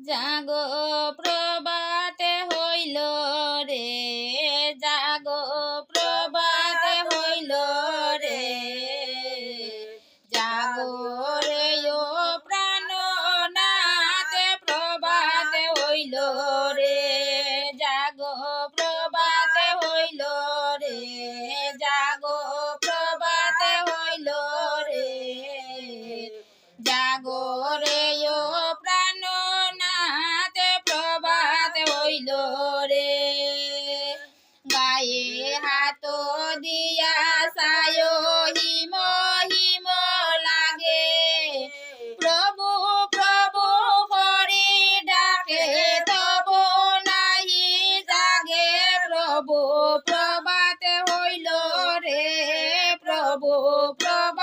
জাগো প্রবা দিয়া সায়ো হিম হিম লাগে। প্রভু প্রভু হরি ডাকে, তব নাহি জাগে। প্রভু, প্রভাতে হইল রে প্রভু, প্রভা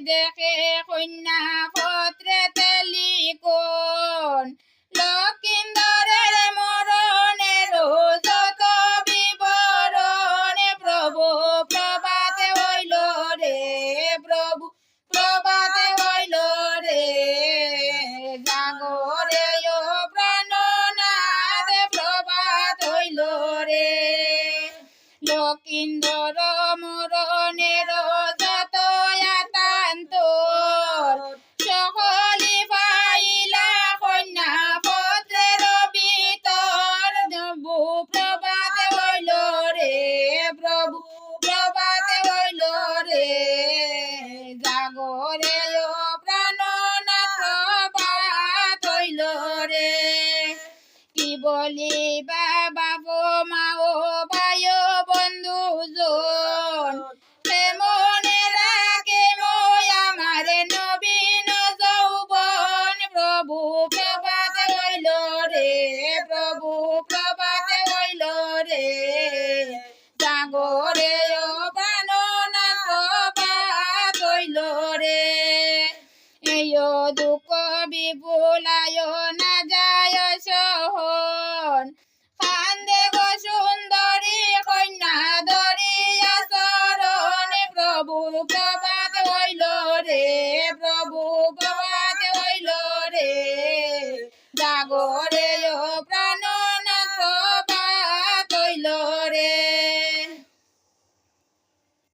দেখে কন্যা পত্রে তেলিকন লক্ষিন্দরের মরণের যত বিবরণে প্রভু, প্রভাতে হইল রে প্রভু, প্রভাতে হইল রে। জাগরে প্রাণনাথ প্রভাত গোরে ও বাননা কবা কইল রে। এই দুঃখ বিপুলায় না যায় সহন। কান্দে গো সুন্দরী কন্যা দরিয়া চরণ, প্রভু প্রভাত হইল রে, প্রভু প্রভাত হইল রে। জাগরে